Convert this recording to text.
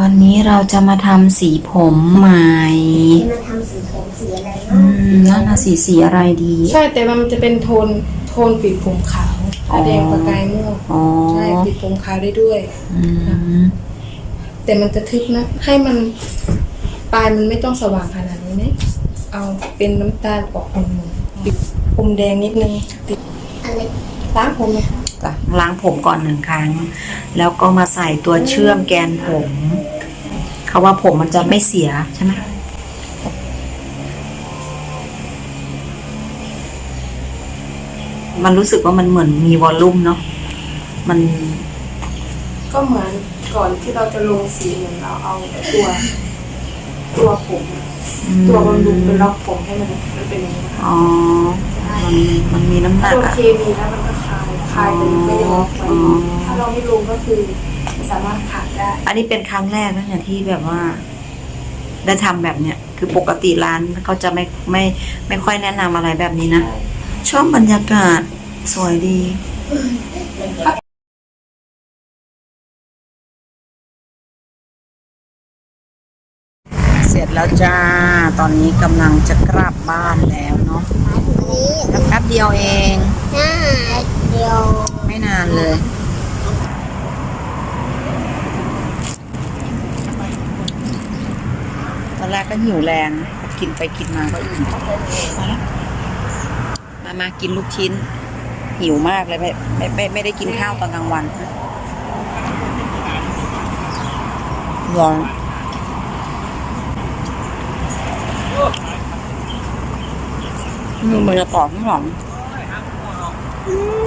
วันนี้เราจะมาทำสีผมใหม่มาทำสีผมสีอะไรอืมนั่นนะสีสีอะไรดี ใช่แต่มันจะเป็นโทนโทนปิดผมขาวอ๋อถ้าแดงประกายม่วงอ๋อใช่ปิดผมขาวได้ด้วย อืมแต่มันจะทึบนะ ให้มันปลายมันไม่ต้องสว่างขนาดนี้นะเอาเป็นน้ำตาลออกหม่นๆปิดผมแดงนิดนึงติดอะไรล้างผมเลยค่ะจ้ะล้างผมก่อนหนึ่งครั้ง แล้วก็มาใส่ตัวเชื่อมแกนผม เขาว่าผมมันจะไม่เสียใช่ไหมมันรู้สึกว่ามันเหมือนมีวอลลุ่มเนาะมัน ก็เหมือนก่อนที่เราจะลงสีเหมือนเราเอาตัว ตัวผม ตัวบำรุงเป็นล็อกผมให้มันมันเป็นอย่างนี้นะคะอ๋อ มันมันมีน้ำหนักตัวอะเคมีแล้วมันก็คลายคลายแต่มันก็ยังล็อกไว้อ๋อถ้าเราไม่ลงก็คือไม่ สามารถขาดได้ อันนี้เป็นครั้งแรกนะเนี่ยที่แบบว่า ได้ทำแบบเนี้ยคือปกติร้านเขาจะไม่ไม่ไม่ค่อยแนะนำอะไรแบบนี้นะชอบบรรยากาศสวยดีเสร็จแล้วจ้า ตอนนี้กำลังจะกลับบ้านแล้วเนาะนี้แป๊บเดียวเองหน้าเดียว ไม่นานเลย ตอน แรกก็หิวแรง กินไปกินมาก็อิ่มมาแล้วมามากินลูกชิ้น หิวมากเลยไม่ไม่ไม่ไม่ได้กินข้าวตอนกลางวันร้อนนี่มันจะกรอบข้างหลังอืม